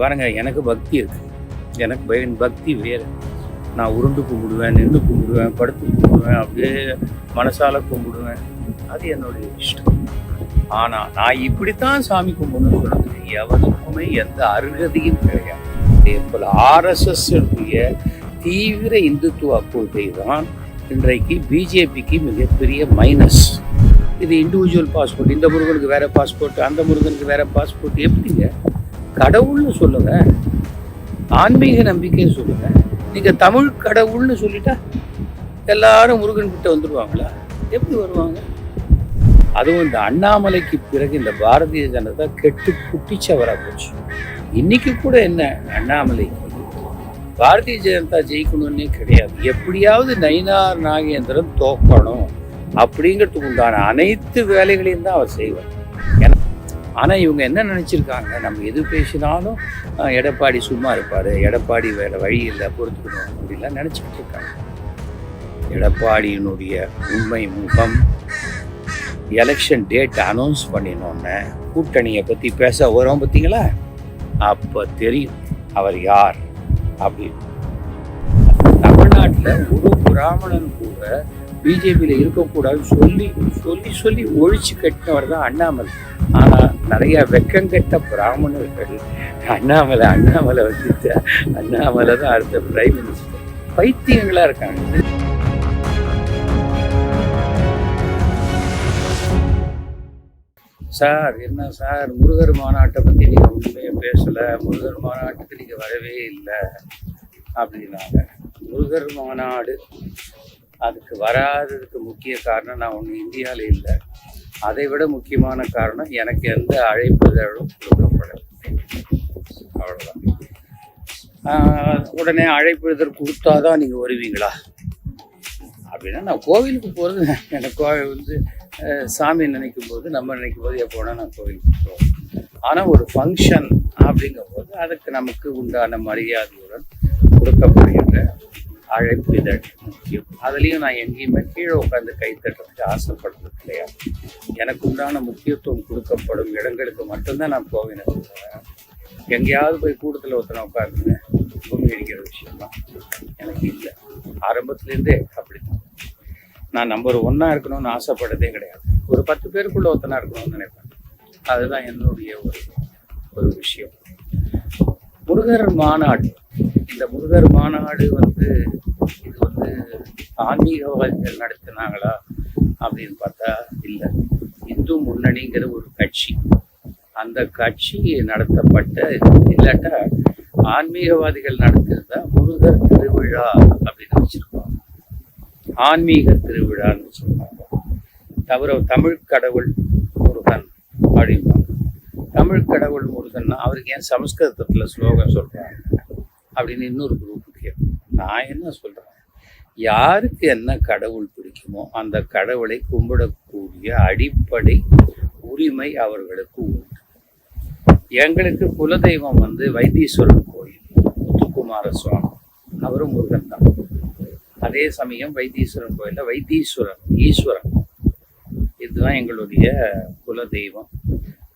பாருங்க எனக்கு பக்தி இருக்கு. எனக்கு பயன் பக்தி வேறு. நான் உருண்டு கும்பிடுவேன் நின்று கும்பிடுவேன் படுத்து கும்பிடுவேன் அப்படியே மனசால கும்பிடுவேன். அது என்னுடைய இஷ்டம். ஆனால் நான் இப்படித்தான் சாமி கும்பிடணும்னு சொல்றது எவனுக்குமே எந்த அருகதையும் கிடையாது. அதே போல் ஆர்எஸ்எஸ் தீவிர இந்துத்துவ கொள்கை தான் இன்றைக்கு பிஜேபிக்கு மிகப்பெரிய மைனஸ் இது இண்டிவிஜுவல் பாஸ்போர்ட் இந்த முருகனுக்கு வேற பாஸ்போர்ட் அந்த முருகனுக்கு வேற பாஸ்போர்ட் எப்படிங்க? கடவுள்னு சொல்லுங்க ஆன்மீக நம்பிக்கைன்னு சொல்லுங்க நீங்க தமிழ் கடவுள்னு சொல்லிட்டா எல்லாரும் முருகன் கிட்ட வந்துடுவாங்களா எப்படி வருவாங்க? அதுவும் இந்த அண்ணாமலைக்கு பிறகு இந்த பாரதிய ஜனதா கெட்டு குட்டிச்சவரா போச்சு. இன்னைக்கு கூட என்ன அண்ணாமலைக்கு பாரதிய ஜனதா ஜெயிக்கணும்னே கிடையாது. எப்படியாவது நயினார் நாகேந்திரன் தோக்கணும் அப்படிங்கிறதுக்கு உண்டான அனைத்து வேலைகளையும் தான் அவர் செய்வார். ஆனால் இவங்க என்ன நினச்சிருக்காங்க? நம்ம எது பேசினாலும் எடப்பாடி சும்மா இருப்பார். எடப்பாடி வேற வழி இல்லை பொறுத்துக்கணும் அப்படிலாம் நினச்சிக்கிட்டு இருக்காங்க. எடப்பாடியினுடைய உண்மை முகம் எலெக்ஷன் டேட் அனௌன்ஸ் பண்ணினோன்னே கூட்டணியை பற்றி பேச வரோம் பார்த்தீங்களா அப்போ தெரியும் அவர் யார் அப்படின்னு. தமிழ்நாட்டில் ஒரு பிராமணன் கூட பிஜேபியில் இருக்கக்கூடாதுன்னு சொல்லி சொல்லி சொல்லி ஒழிச்சு கட்டினவர் தான் அண்ணாமலை. ஆனால் நிறையா வெக்கங்கெட்ட பிராமணர்கள் அண்ணாமலை அண்ணாமலை வந்துட்டு அண்ணாமலை தான் அடுத்த பிரைம் மினிஸ்டர் பைத்தியங்களாக இருக்காங்க. சார் என்ன சார்? முருகர் மாநாட்டை பற்றி நீங்கள் ஒன்றுமே பேசலை. முருகர் மாநாட்டுக்கு நீங்கள் வரவே இல்லை. அப்படின்னாங்க. முருகர் மாநாடு அதுக்கு வராததுக்கு முக்கிய காரணம் நான் ஒன்று இந்தியாவில் இல்லை. அதை விட முக்கியமான காரணம் எனக்கு எந்த அழைப்புதழும் கொடுக்கப்படவில்லை. அவ்வளோதான் ஆஹ் உடனே அழைப்புதல் கொடுத்தாதான் நீங்கள் வருவீங்களா? அப்படின்னா நான் கோவிலுக்கு போகிறது எனக்கு கோவில் வந்து சாமி நினைக்கும் போது நம்ம நினைக்கும் போது எப்போனா நான் கோவிலுக்கு போவோம். ஆனால் ஒரு ஃபங்க்ஷன் அப்படிங்கும்போது அதுக்கு நமக்கு உண்டான மரியாதையுடன் கொடுக்கப்படுகின்ற அழைப்பு இதழ் முக்கியம் அதுலேயும் நான் எங்கேயுமே கீழே உட்காந்து கை தட்டுறதுக்கு ஆசைப்படுறது கிடையாது. எனக்கு உண்டான முக்கியத்துவம் கொடுக்கப்படும் இடங்களுக்கு மட்டும்தான் நான் போவேன் எங்கேயாவது போய் கூட்டத்தில் ஒருத்தனை உட்காருங்க பூமி அடிக்கிற விஷயம்லாம் எனக்கு இல்லை. ஆரம்பத்துலேருந்தே அப்படிதான் நான் நம்பர் ஒன்றா இருக்கணும்னு ஆசைப்பட்டதே கிடையாது. ஒரு பத்து பேருக்குள்ள ஒருத்தனாக இருக்கணும்னு நினைப்பேன். அதுதான் என்னுடைய ஒரு ஒரு விஷயம். முருகர் மாநாடு இந்த முருகர் மாநாடு வந்து இது வந்து ஆன்மீகவாதிகள் நடத்தினாங்களா அப்படின்னு பார்த்தா இல்லை. இந்து முன்னணிங்கிற ஒரு கட்சி. அந்த கட்சி நடத்தப்பட்ட இல்லாட்டா ஆன்மீகவாதிகள் நடத்திருந்தா முருகர் திருவிழா அப்படின்னு வச்சிருப்பாங்க. ஆன்மீக திருவிழான்னு சொல்லுவாங்க. தவிர தமிழ் கடவுள் முருகன் அப்படிம்பாங்க. தமிழ் கடவுள் முருகன்னா அவருக்கு ஏன் சமஸ்கிருதத்தில் ஸ்லோகம் சொல்கிறாங்க அப்படின்னு இன்னொரு குரூப் கேட்கும் நான் என்ன சொல்கிறேன் யாருக்கு என்ன கடவுள் பிடிக்குமோ அந்த கடவுளை கும்பிடக்கூடிய அடிப்படை உரிமை அவர்களுக்கு உண்டு. எங்களுக்கு குலதெய்வம் வந்து வைத்தீஸ்வரன் கோயில் முத்துக்குமார சுவாமி. அவரும் முருகன் தான். அதே சமயம் வைத்தீஸ்வரன் கோயிலில் வைத்தீஸ்வரன் ஈஸ்வரன். இதுதான் எங்களுடைய குலதெய்வம்.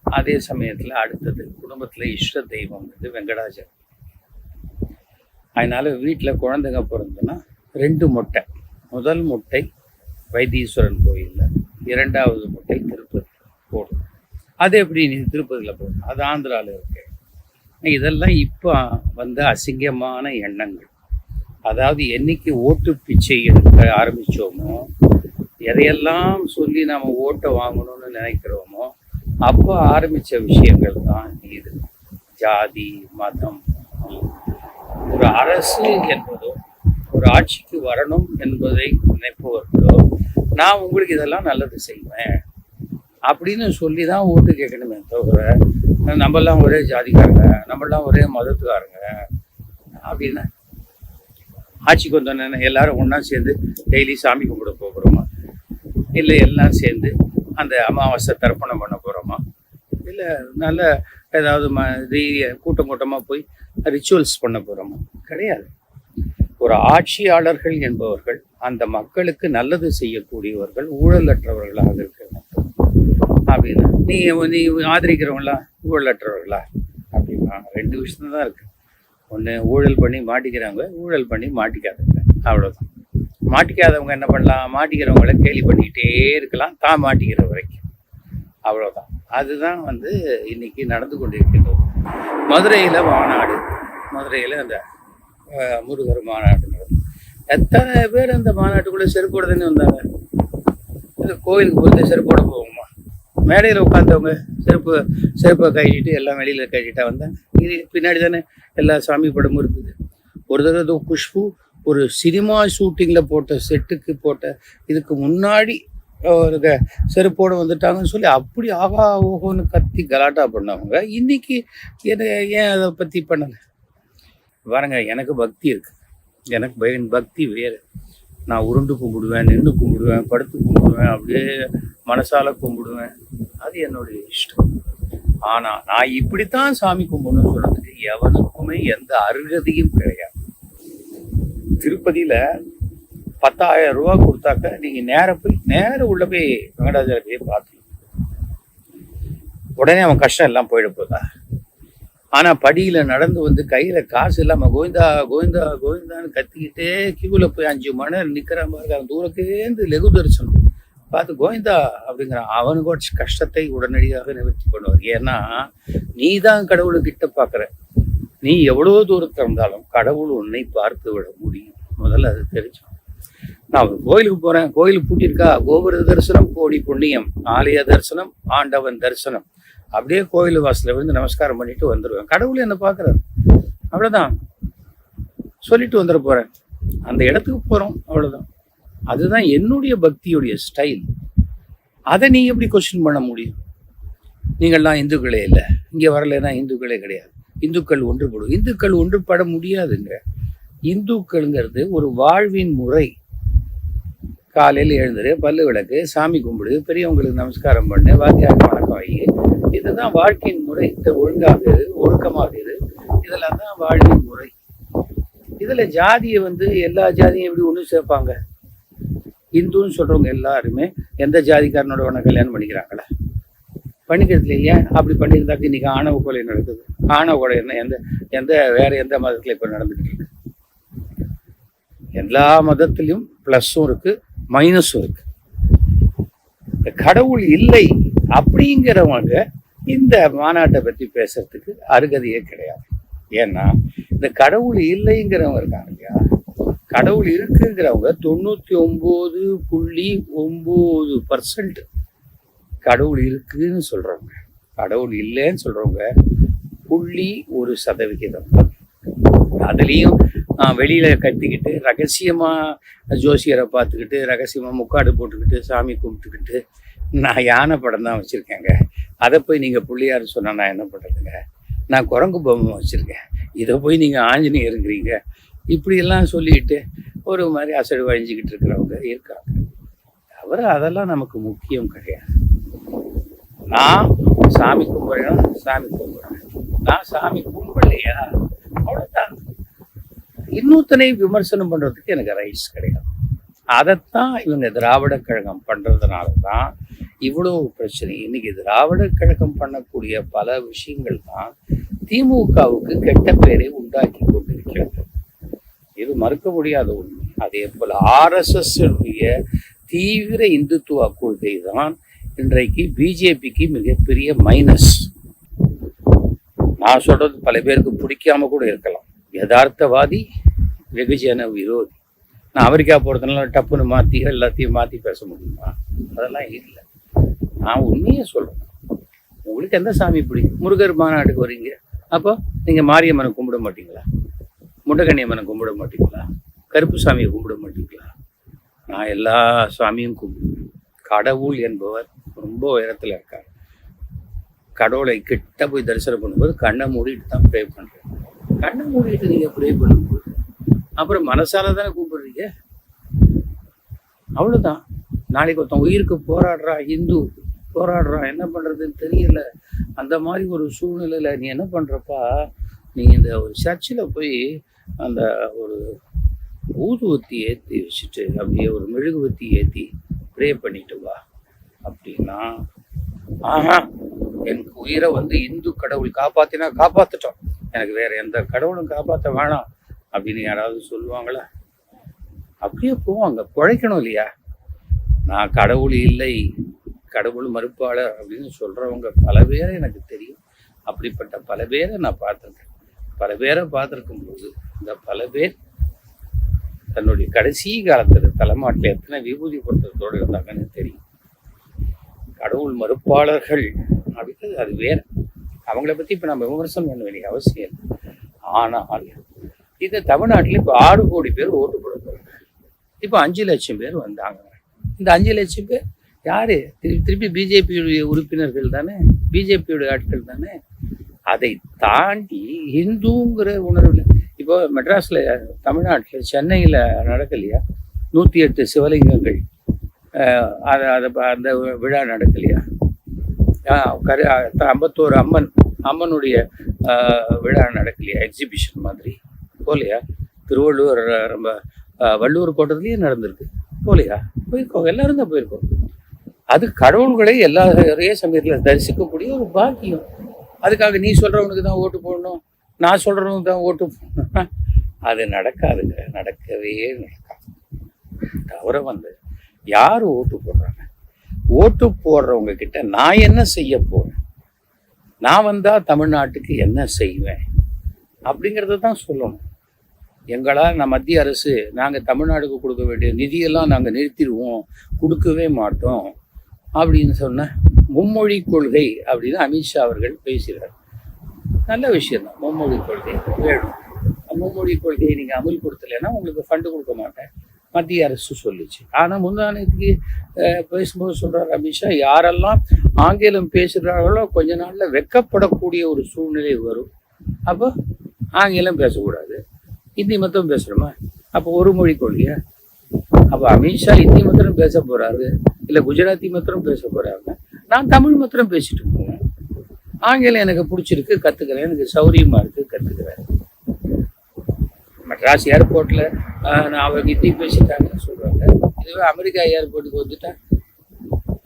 அதே சமயத்தில் அடுத்தது குடும்பத்தில் இஷ்ட தெய்வம் வந்து வெங்கடாஜர் அதனால் வீட்டில் குழந்தைங்க பிறந்துன்னா ரெண்டு முட்டை. முதல் முட்டை வைத்தீஸ்வரன் கோயிலில் இரண்டாவது முட்டை திருப்பதி போடும் அது எப்படி நீ திருப்பதியில் போடணும்? அது ஆந்திராவில் இருக்கு. இதெல்லாம் இப்போ வந்த அசிங்கமான எண்ணங்கள். அதாவது என்னைக்கு ஓட்டு பிச்சை எடுக்க ஆரம்பித்தோமோ எதையெல்லாம் சொல்லி நம்ம ஓட்டை வாங்கணும்னு நினைக்கிறோமோ அப்போ ஆரம்பித்த விஷயங்கள் தான் இது. ஜாதி மதம் ஒரு அரசு என்பதோ ஒரு ஆட்சிக்கு வரணும் என்பதை நினைப்பவர்களோ நான் உங்களுக்கு இதெல்லாம் நல்லது செய்வேன் அப்படின்னு சொல்லி தான் ஓட்டு கேட்கணுமே தவிர நம்மெல்லாம் ஒரே ஜாதிக்காரங்க நம்மெல்லாம் ஒரே மதத்துக்காரங்க அப்படின்னா ஆட்சிக்கு வந்தோன்னு எல்லாரும் ஒன்றா சேர்ந்து டெய்லி சாமி கும்பிட போகிறோமா? இல்லை எல்லாம் சேர்ந்து அந்த அமாவாசை தர்ப்பணம் பண்ண போகிறோமா இல்லை நல்ல ஏதாவது ம கூட்டம் கூட்டமாக போய் ரிச்சுவல்ஸ் பண்ண போகிறோமா கிடையாது. ஒரு ஆட்சியாளர்கள் என்பவர்கள் அந்த மக்களுக்கு நல்லது செய்யக்கூடியவர்கள் ஊழலற்றவர்களாக இருக்க வேண்டும். அப்படின்னா. நீ நீ ஆதரிக்கிறவங்களா? ஊழலற்றவர்களா? அப்படின்னா ரெண்டு விஷயம் தான் இருக்கு. ஒன்று ஊழல் பண்ணி மாட்டிக்கிறவங்க ஊழல் பண்ணி மாட்டிக்காதவங்க. அவ்வளோதான் மாட்டிக்காதவங்க என்ன பண்ணலாம்? மாட்டிக்கிறவங்கள கேலி பண்ணிக்கிட்டே இருக்கலாம். தான் மாட்டிக்கிற வரைக்கும். அவ்வளோதான் அதுதான் வந்து இன்னைக்கு நடந்து கொண்டிருக்கின்றது. மதுரையில் மாநாடு மதுரையில் அந்த முருகர் மாநாடு நடந்தது எத்தனை பேர் அந்த மாநாட்டுக்குள்ளே செருப்போட தானே வந்தாங்க? இந்த கோயிலுக்கு போய் செருப்போட போவோமா? மேடையில் உட்காந்தவங்க செருப்பு செருப்பை கட்டிட்டு எல்லாம் வெளியில் கட்டிட்டா வந்தாங்க. இது பின்னாடி தானே எல்லா சாமி படமும் இருக்குது. ஒரு தடவை குஷ்பு ஒரு சினிமா ஷூட்டிங்கில் போட்ட செட்டுக்கு போட்ட இதுக்கு முன்னாடி ஒரு செருப்போடு வந்துட்டாங்கன்னு சொல்லி அப்படி ஆகா ஓஹோன்னு கத்தி கலாட்டா பண்ணவங்க இன்னைக்கு என்ன ஏன் அதை பற்றி பண்ணலை? பாருங்க எனக்கு பக்தி இருக்கு. எனக்கு பயன் பக்தி வேறு. நான் உருண்டு கும்பிடுவேன் நின்று கும்பிடுவேன் படுத்து கும்பிடுவேன் அப்படியே மனசால கும்பிடுவேன். அது என்னுடைய இஷ்டம். ஆனா நான் இப்படித்தான் சாமி கும்பிடணும்னு சொல்றதுக்கு எவனுக்குமே எந்த அருகதையும் கிடையாது. திருப்பதியில பத்தாயிரம் ரூபா கொடுத்தாக்க நீங்க நேரம் போய் நேரம் உள்ள போய் வெங்கடாஜல போய் உடனே அவன் கஷ்டம் எல்லாம் போயிட போதா ஆனா படியில நடந்து வந்து கையில காசு இல்லாம கோவிந்தா கோவிந்தா கோவிந்தான்னு கத்திக்கிட்டே கியூல போய் அஞ்சு மணி நேரம் மாதிரி அவன் தூரத்திலேருந்து லெகு தரிசனம். பார்த்து கோவிந்தா அப்படிங்கிறான். அவனுக்கு கஷ்டத்தை உடனடியாக நிவர்த்தி பண்ணுவார். ஏன்னா நீ தான் கடவுளுக்கிட்ட பார்க்குற. நீ எவ்வளோ தூரத்தில் இருந்தாலும் கடவுள் உன்னை பார்த்து விட முடியும். முதல்ல அது தெரிஞ்சு நான் ஒரு கோயிலுக்கு போறேன். கோயில் பூட்டியிருக்கா? கோபுர தரிசனம் கோடி புண்ணியம் ஆலய தரிசனம் ஆண்டவன் தரிசனம். அப்படியே கோயில் வாசல்ல விழுந்து நமஸ்காரம் பண்ணிட்டு வந்துடுவேன் கடவுள் என்ன பார்க்குறாரு. அவ்வளவுதான். சொல்லிட்டு வந்துட போறேன். அந்த இடத்துக்கு போறோம். அவ்வளவுதான். அதுதான் என்னுடைய பக்தியுடைய ஸ்டைல் அதை நீ எப்படி கொஸ்டின் பண்ண முடியும்? நீங்கள்லாம் இந்துக்களே இல்லை. இங்கே வரலைன்னா இந்துக்களே கிடையாது. இந்துக்கள் ஒன்றுபடும். இந்துக்கள் ஒன்றுபட முடியாதுங்க. இந்துக்கள்ங்கிறது ஒரு வாழ்வின் முறை. காலையில் எழுந்துரு பல்லு விளக்கு சாமி கும்பிடு பெரியவங்களுக்கு நமஸ்காரம் பண்ணு வாத்தியாருக்கு வணக்கம் வை. இதுதான் வாழ்க்கையின் முறை. இந்த ஒழுங்காக இரு ஒழுக்கமாக இரு. இதெல்லாம் தான் வாழ்வின் முறை. இதுல ஜாதியை வந்து எல்லா ஜாதியும் எப்படி ஒன்று சேர்ப்பாங்க? இந்துன்னு சொல்றவங்க எல்லாருமே எந்த ஜாதிக்காரனோட வேணா கல்யாணம் பண்ணிக்கிறாங்களே? பண்ணிக்கிறது இல்லையா? அப்படி பண்ணியிருந்தாக்க இன்னைக்கு ஆணவ கொலை நடக்குது. ஆணவ கொலை என்ன எந்த எந்த வேற எந்த மதத்துல இப்ப நடந்துட்டு இருக்கு? எல்லா மதத்திலையும் ப்ளஸ்ஸும் இருக்கு. மைனஸும் இருக்கு இந்த கடவுள் இல்லை அப்படிங்கிறவங்க இந்த மாநாட்டை பத்தி பேசுறதுக்கு அருகதையே கிடையாது. ஏன்னா இந்த கடவுள் இல்லைங்கிறவங்க இருக்காங்க இல்லையா? கடவுள் இருக்குங்கிறவங்க தொண்ணூத்தி ஒன்பது புள்ளி ஒன்பது பர்சன்ட் கடவுள் இருக்குன்னு சொல்றவங்க. கடவுள் இல்லைன்னு சொல்றவங்க புள்ளி ஒரு சதவிகிதம். அதுலேயும் வெளியில் கட்டிக்கிட்டு ரகசியமாக ஜோசியரை பார்த்துக்கிட்டு ரகசியமாக முக்காடு போட்டுக்கிட்டு சாமி கும்பிட்டுக்கிட்டு நான் யானை படம் தான் வச்சுருக்கேங்க. அதை போய் நீங்கள் பிள்ளையார் சொன்னால் நான் என்ன பண்ணுறதுங்க நான் குரங்கு பொம்மை வச்சுருக்கேன். இதை போய் நீங்கள் ஆஞ்சநேயருங்கிறீங்க. இப்படியெல்லாம் சொல்லிட்டு ஒரு மாதிரி அசடு வழிஞ்சிக்கிட்டு இருக்கிறவங்க இருக்காங்க. தவிர அதெல்லாம் நமக்கு முக்கியம் கிடையாது. நான் சாமி கும்பிடணும் சாமி கும்பிடுறேன். நான் சாமி கும்பிடலையா? அவ்வளோதான் இன்னொருத்தனை விமர்சனம் பண்ணுறதுக்கு எனக்கு ரைட்ஸ் கிடையாது. அதைத்தான் இவங்க திராவிட கழகம் பண்ணுறதுனால தான் இவ்வளோ பிரச்சனை. இன்னைக்கு திராவிட கழகம் பண்ணக்கூடிய பல விஷயங்கள் தான் திமுகவுக்கு கெட்ட பேரை உண்டாக்கி கொண்டிருக்கிறது. இது மறுக்க முடியாத உண்மை. அதே போல் ஆர்எஸ்எஸ் தீவிர இந்துத்துவ கொள்கை தான் இன்றைக்கு பிஜேபிக்கு மிகப்பெரிய மைனஸ் நான் சொல்றது பல பேருக்கு பிடிக்காம கூட இருக்கலாம். யதார்த்தவாதி வெகுஜன விரோதி. நான் அமெரிக்கா போகிறதுனால டப்புன்னு மாற்றி எல்லாத்தையும் மாத்தி பேச முடியுமா? அதெல்லாம் இல்லை. நான் உண்மையை சொல்றேன் உங்களுக்கு எந்த சாமி பிடிக்கும் முருகர் மாநாட்டுக்கு வரீங்க. அப்போ நீங்க மாரியம்மனை கும்பிட மாட்டீங்களா? முண்டகண்ணியம்மனை கும்பிட மாட்டீங்களா? கருப்பு சாமியை கும்பிட மாட்டீங்களா? நான் எல்லா சாமியும் கும்பிடுவேன். கடவுள் என்பவர் ரொம்ப உயரத்தில் இருக்கார். கடவுளை கிட்ட போய் தரிசனம் பண்ணும்போது கண்ணை மூடிட்டு தான் ப்ரே பண்ணுறேன் கண்ணை மூடிட்டு நீங்க ப்ரே பண்ணும்போது அப்புறம் மனசால தானே கூப்பிடுறீங்க? அவ்வளவுதான். நாளைக்கு ஒருத்தன் உயிருக்கு போராடுறா இந்து போராடுறான் என்ன பண்றதுன்னு தெரியல. அந்த மாதிரி ஒரு சூழ்நிலையில நீ என்ன பண்றப்பா? நீ இந்த ஒரு சர்ச்சில் போய் அந்த ஒரு ஊதுவத்தி ஏற்றி வச்சுட்டு அப்படியே ஒரு மெழுகுவத்தி ஏற்றி ப்ரே பண்ணிட்டு வா அப்படின்னா ஆஹா எனக்கு உயிரை வந்து இந்து கடவுள் காப்பாத்தினா காப்பாத்துட்டோம். எனக்கு வேற எந்த கடவுளும் காப்பாற்ற வேணாம் அப்படின்னு யாராவது சொல்லுவாங்களா? அப்படியே போவாங்க. பிழைக்கணும் இல்லையா? நான் கடவுள் இல்லை கடவுள் மறுப்பாளர் அப்படின்னு சொல்றவங்க பல பேரை எனக்கு தெரியும். அப்படிப்பட்ட பல பேரை நான் பார்த்துருக்கேன். பல பேரை பார்த்துருக்கும் போது இந்த பல பேர் தன்னுடைய கடைசி காலத்தில் தலைமாட்டில் எத்தனை விபூதி பொருத்தத்தோடு இருந்தாங்கன்னு தெரியும். கடவுள் மறுப்பாளர்கள் அப்படின்றது அது வேற. அவங்கள பற்றி இப்போ நம்ம விமர்சனம் பண்ண வேண்டிய அவசியம் இல்லை. ஆனால் இந்த தமிழ்நாட்டில் இப்போ ஆறு கோடி பேர் ஓட்டு கொடுக்குறாங்க இப்போ அஞ்சு லட்சம் பேர் வந்தாங்க. இந்த அஞ்சு லட்சம் பேர் யார்? திருப்பி திருப்பி பிஜேபியுடைய உறுப்பினர்கள் தானே? பிஜேபியுடைய ஆட்கள் தானே? அதை தாண்டி இந்துங்கிற உணர்வில் இப்போ மெட்ராஸில் தமிழ்நாட்டில் சென்னையில் நடக்கலையா? நூற்றி எட்டு சிவலிங்கங்கள் அதை அதை அந்த விழா நடக்கலையா? கரு ஐம்பத்தோரு அம்மன் அம்மனுடைய ஆஹ், விழா நடக்கலையா? எக்ஸிபிஷன் மாதிரி. போலையா திருவள்ளுவர் நம்ம வள்ளுவர் கோட்டத்துலேயே நடந்திருக்கு. போலையா போயிருக்கோம். எல்லாரும் தான் போயிருக்கோம். அது கடவுள்களை எல்லா ஒரே சமயத்தில் தரிசிக்கக்கூடிய ஒரு பாக்கியம். அதுக்காக நீ சொல்றவனுக்கு தான் ஓட்டு போடணும். நான் சொல்கிறவனுக்கு தான் ஓட்டு போடணும். அது நடக்காதுங்க. நடக்கவே நடக்காது. தவிர வந்து யார் ஓட்டு போடுறாங்க? ஓட்டு போடுறவங்க கிட்ட நான் என்ன செய்ய போறேன்? நான் வந்தா தமிழ்நாட்டுக்கு என்ன செய்வேன்? அப்படிங்கிறத தான் சொல்லணும். எங்களால் நான் மத்திய அரசு நாங்கள் தமிழ்நாடுக்கு கொடுக்க வேண்டிய நிதியெல்லாம் நாங்கள் நிறுத்திடுவோம் கொடுக்கவே மாட்டோம் அப்படின்னு சொன்ன மும்மொழி கொள்கை அப்படின்னு அமித்ஷா அவர்கள் பேசுகிறார். நல்ல விஷயம் தான் மும்மொழி கொள்கை வேணும். மும்மொழி கொள்கையை நீங்கள் அமல்படுத்தலைன்னா உங்களுக்கு ஃபண்டு கொடுக்க மாட்டேன். மத்திய அரசு சொல்லுச்சு. ஆனால் முந்தானத்துக்கு பேசும்போது சொல்கிறார் அமித்ஷா யாரெல்லாம் ஆங்கிலம் பேசுகிறார்களோ கொஞ்ச நாளில் வெக்கப்படக்கூடிய ஒரு சூழ்நிலை வரும். அப்போ ஆங்கிலம் பேசக்கூடாது. ஹிந்தி மொத்தம் பேசுகிறோமா அப்போ ஒரு மொழி கொள்கையா? அப்போ அமித்ஷா ஹிந்தி மாத்திரம் பேச போகிறாரு இல்லை குஜராத்தி மாத்திரம் பேச போகிறாங்க நான் தமிழ் மாத்திரம் பேசிட்டு போவேன் ஆங்கிலம் எனக்கு பிடிச்சிருக்கு கற்றுக்கிறேன் எனக்கு சௌரியமாக இருக்குது மெட்ராஸ் ஏர்போர்ட்டில் நான் அவங்க ஹிந்தி பேசிட்டாங்கன்னு சொல்கிறாங்க இதுவே அமெரிக்கா ஏர்போர்ட்டுக்கு வந்துட்டா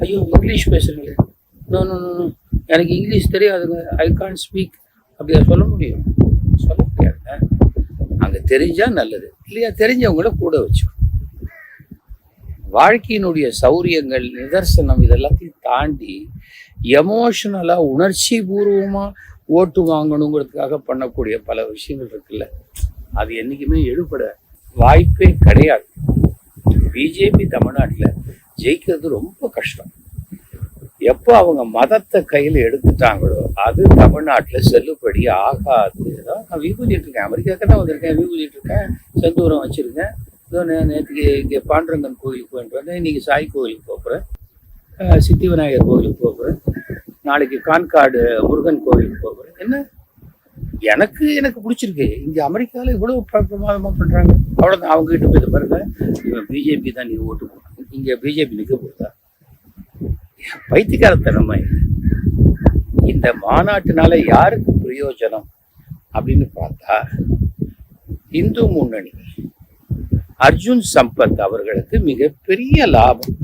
ஐயோ இங்கிலீஷ் பேசுறீங்களே. நோ நோ நோ எனக்கு இங்கிலீஷ் தெரியாதுங்க ஐ கான் ஸ்பீக் அப்படியா சொல்ல முடியும். சொல்ல முடியாதுங்க அங்கே தெரிஞ்சா நல்லது. இல்லையா தெரிஞ்சவங்கள கூட வச்சு வாழ்க்கையினுடைய சௌரியங்கள் நிதர்சனம் இதெல்லாத்தையும் தாண்டி எமோஷனலாக உணர்ச்சி பூர்வமாக ஓட்டு வாங்கணுங்கிறதுக்காக பண்ணக்கூடிய பல விஷயங்கள் இருக்குல்ல. அது என்றைக்குமே எழுப்பட வாய்ப்பே கிடையாது. பிஜேபி தமிழ்நாட்டில் ஜெயிக்கிறது ரொம்ப கஷ்டம். எப்போ அவங்க மதத்தை கையில் எடுத்துட்டாங்களோ அது தமிழ்நாட்டில் செல்லுபடி ஆகாது. நான் விபூதிட்டு இருக்கேன். அமெரிக்காவுக்கு தான் வந்திருக்கேன். விபூதிட்டு இருக்கேன். செந்தூரம் வச்சுருக்கேன். இதோ நே- நேற்றுக்கு இங்கே பாண்டரங்கன் கோயிலுக்கு போயிட்டு வந்தேன். இன்னைக்கு சாய் கோயிலுக்கு போகிறேன் சித்தி விநாயகர் கோயிலுக்கு போகிறேன் நாளைக்கு கான்காடு முருகன் கோயிலுக்கு போகிறேன் என்ன? எனக்கு எனக்கு பிடிச்சிருக்கு. இங்கே அமெரிக்காவில் இவ்வளோ பிர- பிரமாதமா பண்ணுறாங்க அவ்வளோதான் அவங்க கிட்ட போய் பாருங்க. இவன் பிஜேபி தான் நீ ஓட்டு போடணும். இங்கே பிஜேபி நிற்க போகுதா? பைத்தியக்காரத்தனமா இந்த மாநாட்டினால யாருக்கு பிரயோஜனம் அப்படின்னு பார்த்தா இந்து முன்னணி அர்ஜுன் சம்பத் அவர்களுக்கு மிகப்பெரிய லாபம்.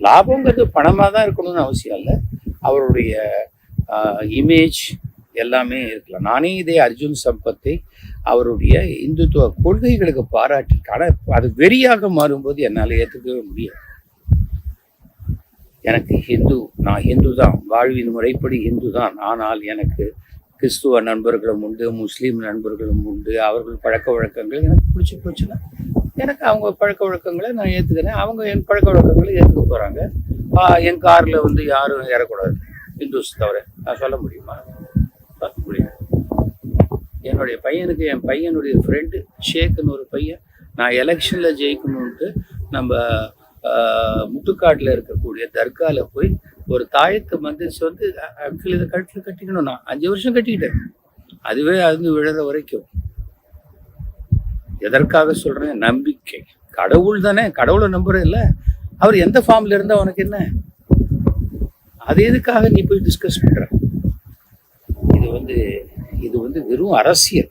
லாபங்கிறது பணமாக தான் இருக்கணும்னு அவசியம் இல்லை. அவருடைய இமேஜ் எல்லாமே இருக்கலாம். நானே இதே அர்ஜுன் சம்பத்தை அவருடைய இந்துத்துவ கொள்கைகளுக்கு பாராட்டிருக்கேன் ஆனால் அது வெறியாக மாறும்போது என்னால் ஏற்றுக்கவே முடியாது. எனக்கு ஹிந்து நான் ஹிந்து தான் வாழ்வின் முறைப்படி ஹிந்து தான் ஆனால் எனக்கு கிறிஸ்துவ நண்பர்களும் உண்டு முஸ்லீம் நண்பர்களும் உண்டு. அவர்கள் பழக்க வழக்கங்கள் எனக்கு பிடிச்சி போச்சுன்னா எனக்கு அவங்க பழக்க வழக்கங்களை நான் ஏற்றுக்கிறேன் அவங்க என் பழக்க வழக்கங்களை ஏற்றுக்க போகிறாங்க என் காரில் வந்து யாரும் ஏறக்கூடாது. ஹிந்துஸ் தவிர நான் சொல்ல முடியுமா? என்னுடைய பையனுக்கு என் பையனுடைய ஃப்ரெண்டு ஷேக்குன்னு ஒரு பையன். நான் எலெக்ஷனில் ஜெயிக்கணுன்ட்டு நம்ம முட்டுக்காட்டில் இருக்கக்கூடிய தர்காவில் போய் ஒரு தாயத்தை மந்திரிச்சு வந்து அங்கிள் இதை கழுத்தில் கட்டிக்கணும். நான் அஞ்சு வருஷம் கட்டிக்கிட்டேன். அதுவே அது விழுற வரைக்கும். எதற்காக சொல்கிறேன் நம்பிக்கை. கடவுள் தானே. கடவுளை நம்புறது இல்லை. அவர் எந்த ஃபார்ம்ல இருந்தால் உனக்கு என்ன? அது எதுக்காக நீ போய் டிஸ்கஸ் பண்ணுற இது வந்து இது வந்து வெறும் அரசியல்.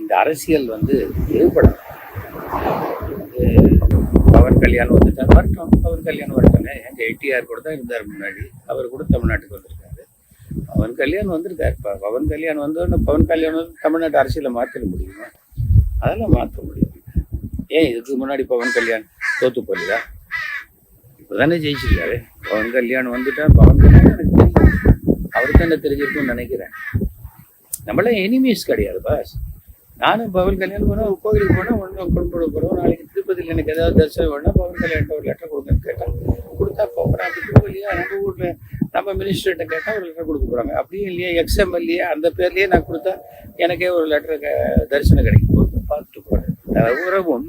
இந்த அரசியல் வந்து வேறுபடும் பவன் கல்யாணம் வந்துட்டா வரட்டும் பவன் கல்யாணம் வரட்டுங்க எங்கள் எட்டிஆர் கூட தான் இருந்தார் முன்னாடி. அவர் கூட தமிழ்நாட்டுக்கு வந்திருக்காரு. பவன் கல்யாணம் வந்திருக்காரு. இப்போ பவன் கல்யாணம் வந்தோடனே பவன் கல்யாணம் வந்து தமிழ்நாட்டு அரசியலை மாற்றிட முடியுமா? அதெல்லாம் மாற்ற முடியும் ஏன் இதுக்கு முன்னாடி பவன் கல்யாண் தோத்து போகலையா இப்போ தானே ஜெயிச்சிருக்காரு. பவன் கல்யாணம் வந்துட்டா பவன் கல்யாணம் எனக்கு தெரியும். அவருக்கு என்ன தெரிஞ்சிருக்கும்னு நினைக்கிறேன். நம்மளாம் எனிமீஸ் கிடையாது பாஸ் நானும் பவன் கல்யாணம் போனால் ஒரு கோவிலுக்கு போனால் ஒன்று குடும்பத்தோட போகிறோம் நாளைக்கு திருப்பதியில் எனக்கு ஏதாவது தரிசனம் வேணால் பவன் கல்யாணம் ஒரு லெட்டர் கொடுங்கன்னு கேட்டால் கொடுத்தா போகிறேன் அப்படி கொடுக்கலையா நம்ம ஊரில் நம்ம மினிஸ்டர்கிட்ட கேட்டால் ஒரு லெட்டர் கொடுக்க போகிறாங்க அப்படியும் இல்லையா எக்ஸ்எம்எல்ஏ அந்த பேர்லேயே நான் கொடுத்தா எனக்கே ஒரு லெட்டர் தரிசனம் கிடைக்கும். போது பார்த்துட்டு போகிறேன் உறவும்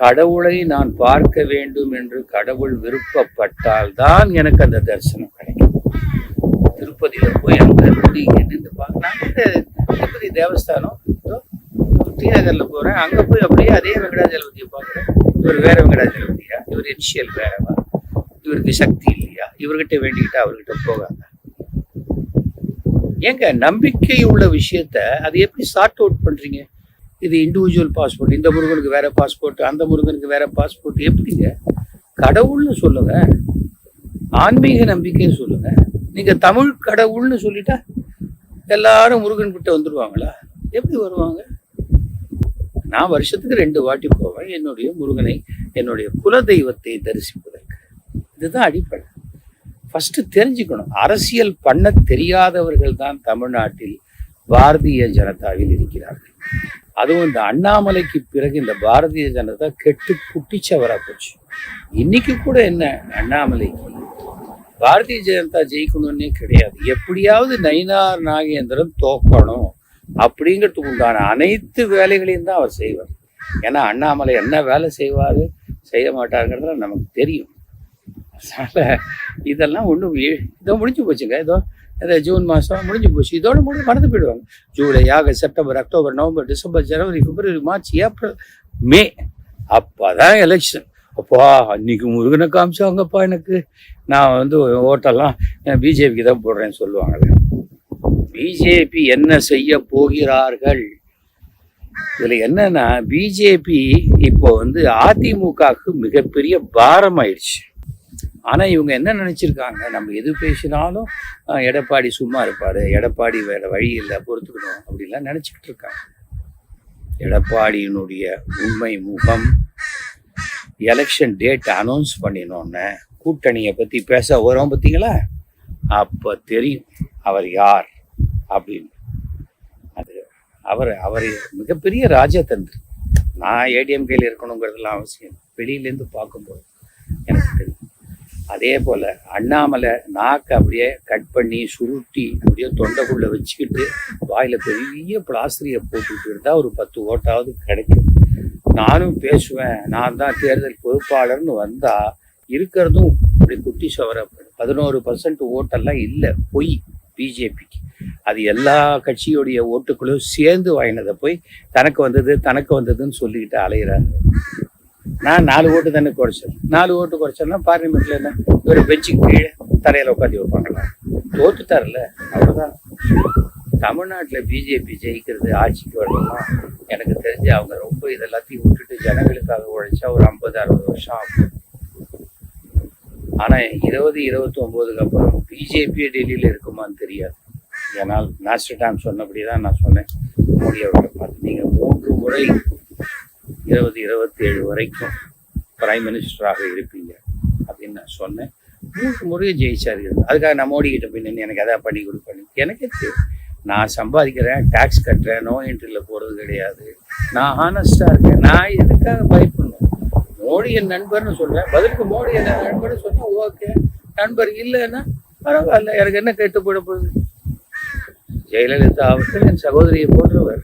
கடவுளை நான் பார்க்க வேண்டும் என்று கடவுள் விருப்பப்பட்டால் தான் எனக்கு அந்த தரிசனம். திருப்பதியில போய் அங்கே எப்படி நின்று பார்க்கலாம். திருப்பதி தேவஸ்தானம். டி நகரில் போறேன். அங்க போய் அப்படியே அதே வெங்கடாஜலபதியை பார்க்குறேன். இவர் வேற வெங்கடாஜலபதியா? இவர் இனிஷியல் வேறவா? இவருக்கு சக்தி இல்லையா? இவர்கிட்ட வேண்டிக்கிட்டு அவர்கிட்ட போகாங்க ஏங்க நம்பிக்கை உள்ள விஷயத்த அது எப்படி சார்ட் அவுட் பண்றீங்க? இது இண்டிவிஜுவல் பாஸ்போர்ட் இந்த முருகனுக்கு வேற பாஸ்போர்ட் அந்த முருகனுக்கு வேற பாஸ்போர்ட் எப்படிங்க? கடவுள்னு சொல்லுங்க. ஆன்மீக நம்பிக்கைன்னு சொல்லுங்க. நீங்க தமிழ் கடவுள்னு சொல்லிட்டா எல்லாரும் முருகன் கிட்ட வந்துடுவாங்களா எப்படி வருவாங்க? நான் வருஷத்துக்கு ரெண்டு வாட்டி போவேன் என்னுடைய முருகனை என்னுடைய குல தெய்வத்தை தரிசிப்பதற்கு. இதுதான் அடிப்படை. ஃபர்ஸ்ட் தெரிஞ்சுக்கணும். அரசியல் பண்ண தெரியாதவர்கள் தான் தமிழ்நாட்டில் பாரதிய ஜனதாவில் இருக்கிறார்கள். அதுவும் இந்த அண்ணாமலைக்கு பிறகு இந்த பாரதிய ஜனதா கெட்டு குட்டிச்சவரா போச்சு. இன்னைக்கு கூட என்ன? அண்ணாமலைக்கு. பாரதிய ஜனதா ஜெயிக்கணும்னே கிடையாது. எப்படியாவது நயினார் நாகேந்திரன் தோக்கணும் அப்படிங்கிறதுக்கு உண்டான அனைத்து வேலைகளையும் தான் அவர் செய்வார். ஏன்னா அண்ணாமலை என்ன வேலை செய்வார் செய்ய மாட்டாருங்கிறது நமக்கு தெரியும். அதனால் இதெல்லாம் ஒன்றும் இதோ முடிஞ்சு போச்சுங்க. ஏதோ அதே ஜூன் மாதம் முடிஞ்சு போச்சு. இதோட முடிஞ்சு மறந்து போயிடுவாங்க. July August September October November December ஜனவரி பிப்ரவரி மார்ச் ஏப்ரல் மே அப்போதான் எலெக்ஷன் அப்பா அன்னைக்கு முருகனை காமிச்சாங்கப்பா எனக்கு. நான் வந்து ஓட்டெல்லாம் பிஜேபிக்கு தான் போடுறேன்னு சொல்லுவாங்க பிஜேபி என்ன செய்ய போகிறார்கள்? இதில் என்னன்னா பிஜேபி இப்போ வந்து அதிமுகவுக்கு மிகப்பெரிய பாரம் ஆயிடுச்சு ஆனால் இவங்க என்ன நினச்சிருக்காங்க? நம்ம எது பேசினாலும் எடப்பாடி சும்மா இருப்பாரு. எடப்பாடி வேறு வழி இல்லை பொறுத்துக்கணும் அப்படிலாம் நினச்சிக்கிட்டு இருக்காங்க. எடப்பாடியினுடைய உண்மை முகம் எலெக்ஷன் டேட் அனௌன்ஸ் பண்ணினோன்னே கூட்டணியை பற்றி பேச வரோம் பார்த்தீங்களா? அப்போ தெரியும் அவர் யார் அப்படின்னு. அது அவர் அவர் மிகப்பெரிய ராஜதந்திரி. நான் ஏடிஎம்கேல இருக்கணுங்கிறதுலாம் அவசியம் வெளியிலேருந்து பார்க்கும்போது எனக்கு தெரியும். அதே போல் அண்ணாமலை நாக்கு அப்படியே கட் பண்ணி சுருட்டி அப்படியே தொண்டைக்குள்ளே வச்சுக்கிட்டு வாயில் பெரிய பிளாஸ்திரியை போட்டுக்கிட்டு இருந்தால் ஒரு பத்து ஓட்டாவது கிடைக்கும். நானும் பேசுவேன். நான் தான் தேர்தல் பொறுப்பாளர்னு வந்தா இருக்கிறதும் இப்படி குட்டி சவர பதினோரு பர்சன்ட் ஓட்டெல்லாம் இல்லை. பொய் பிஜேபிக்கு. அது எல்லா கட்சியுடைய ஓட்டுகளும் சேர்ந்து வாங்கினதை போய் தனக்கு வந்தது தனக்கு வந்ததுன்னு சொல்லிக்கிட்டு அலையிறாங்க. நான் நாலு ஓட்டு தானே குறைச்சேன். நாலு ஓட்டு குறைச்சேன்னா பார்லிமெண்ட்ல என்ன? ஒரு பெஞ்சுக்கு கீழே தரையில உட்காந்து வைப்பாங்களா? தோத்துட்டார்ல. அவ்வளவுதான். தமிழ்நாட்டில் பிஜேபி ஜெயிக்கிறது ஆட்சிக்கு வரணும்னா எனக்கு தெரிஞ்சு அவங்க ரொம்ப இதெல்லாத்தையும் விட்டுட்டு ஜனங்களுக்காக உழைச்சா ஒரு ஐம்பது அறுபது வருஷம் ஆகும். ஆனா இருபது இருபத்தி ஒன்பதுக்கு அப்புறம் பிஜேபியே டெல்லியில் இருக்குமான்னு தெரியாது. ஏன்னால் மாஸ்டர் டைம் சொன்னபடி தான் நான் சொன்னேன். மோடி அவர்களை பார்த்து நீங்க மூன்று முறை இருபது இருபத்தி ஏழு வரைக்கும் பிரைம் மினிஸ்டராக இருப்பீங்க அப்படின்னு நான் சொன்னேன். மூன்று முறையும் ஜெயிச்சாரு அதுக்காக நான் மோடி கிட்ட போய் நின்று எனக்கு எதாவது பண்ணி கொடுப்பேன் எனக்கே தெரியும். நான் சம்பாதிக்கிறேன் டேக்ஸ் கட்டுறேன் நோ என்ட்ரியில் போகிறது கிடையாது. நான் ஹானஸ்டாக இருக்கேன். நான் எதுக்காக பயப்படணும்? மோடி என் நண்பர்னு சொல்றேன். பதிலுக்கு மோடி என் நண்பர்னு சொன்னால் ஓகே நண்பர் இல்லைன்னா பரவாயில்ல. எனக்கு என்ன கேட்டு போயிட போகுது? ஜெயலலிதா அவர்கள் என் சகோதரியை போன்றவர்.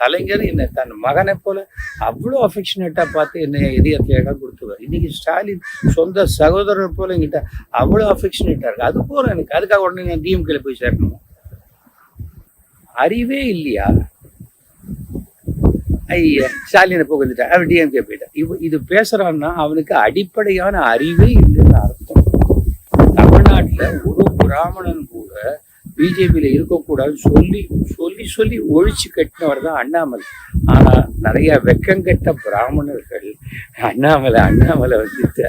கலைஞர் என்ன தன் மகனை போல அவ்வளோ அஃபெக்ஷனேட்டாக பார்த்து என்னை இதயத்தில் இடம் கொடுத்துவார். இன்னைக்கு ஸ்டாலின் சொந்த சகோதரர் போல என்கிட்ட அவ்வளோ அஃபெக்ஷனேட்டா இருக்கு. அது போல எனக்கு. அதுக்காக உடனே நான் டிஎம்கேல போய் சேரணும்? அறிவே இல்லையா? ஐயா ஸ்டாலினை புகழ்ந்துட்டா அவன் டிஎம்கே போயிட்டான் இவ இது பேசுறான்னா அவனுக்கு அடிப்படையான அறிவே இல்லைன்னு அர்த்தம். தமிழ்நாட்டுல ஒரு பிராமணன் கூட பிஜேபியில இருக்கக்கூடாதுன்னு சொல்லி சொல்லி சொல்லி ஒழிச்சு கட்டினவர் தான் அண்ணாமலை. ஆனா நிறைய வெக்கங்கெட்ட பிராமணர்கள் அண்ணாமலை அண்ணாமலை வந்து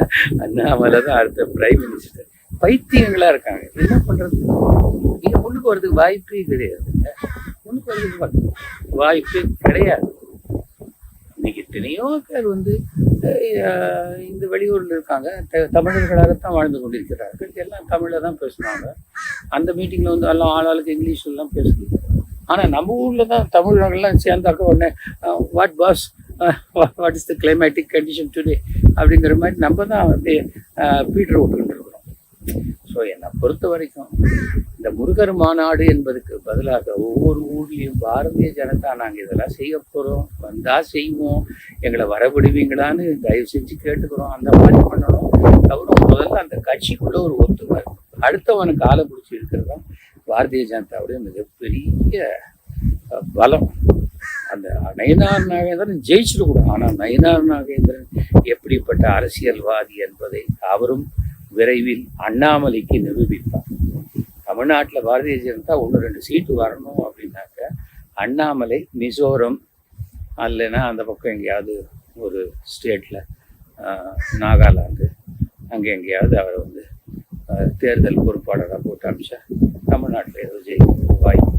அண்ணாமலை தான் அடுத்த பிரைம் மினிஸ்டர் பைத்தியங்களா இருக்காங்க. என்ன பண்றது? இங்க முன்னுக்கு வரதுக்கு வாய்ப்பே கிடையாதுங்க முன்னுக்கு வரதுக்கு வாய்ப்பே கிடையாது. இன்னைக்கு எத்தனையோ பேர் வந்து இந்த வெளியூர்ல இருக்காங்க. த- தமிழர்களாகத்தான் வாழ்ந்து கொண்டிருக்கிறார்கள். எல்லாம் தமிழில் தான் பேசுனாங்க அந்த மீட்டிங்ல வந்து எல்லாம் ஆளாளுக்கு இங்கிலீஷ்லாம் எல்லாம் ஆனால் ஆனா நம்ம ஊரில் தான் தமிழர்கள்லாம் சேர்ந்தாக்க உடனே what boss what is the climatic condition today அப்படிங்கிற மாதிரி நம்ம தான் வந்து பீட்ரு விட்டுக்கிட்டு ஸோ என்னை பொறுத்த வரைக்கும் இந்த முருகர் மாநாடு என்பதற்கு பதிலாக ஒவ்வொரு ஊர்லேயும் பாரதிய ஜனதா நாங்கள் இதெல்லாம் செய்ய போகிறோம் வந்தால் செய்வோம். எங்களை வரவிடுவீங்களான்னு தயவு செஞ்சு கேட்டுக்கிறோம். அந்த மாதிரி பண்ணணும். அப்புறம் முதல்ல அந்த கட்சிக்குள்ள ஒரு ஒத்துமை இருக்கும். காலை பிடிச்சி இருக்கிறது பாரதிய ஜனதாவுடைய மிகப்பெரிய பலம். அந்த நயனார் நாகேந்திரன் ஜெயிச்சிடக்கூடாது. ஆனால் நயனார் நாகேந்திரன் எப்படிப்பட்ட அரசியல்வாதி என்பதை அவரும் விரைவில் அண்ணாமலைக்கு நிரூபிப்பார். தமிழ்நாட்டில் பாரதிய ஜனதா ஒன்று ரெண்டு சீட்டு வரணும் அப்படின்னாக்க அண்ணாமலை மிசோரம் அல்லைன்னா அந்த பக்கம் எங்கேயாவது ஒரு ஸ்டேட்டில் நாகாலாந்து அங்கே எங்கேயாவது அவரை வந்து தேர்தல் பொறுப்பாளராக போட்டு அமிச்சா தமிழ்நாட்டில் ஏதோ வாய்ப்பு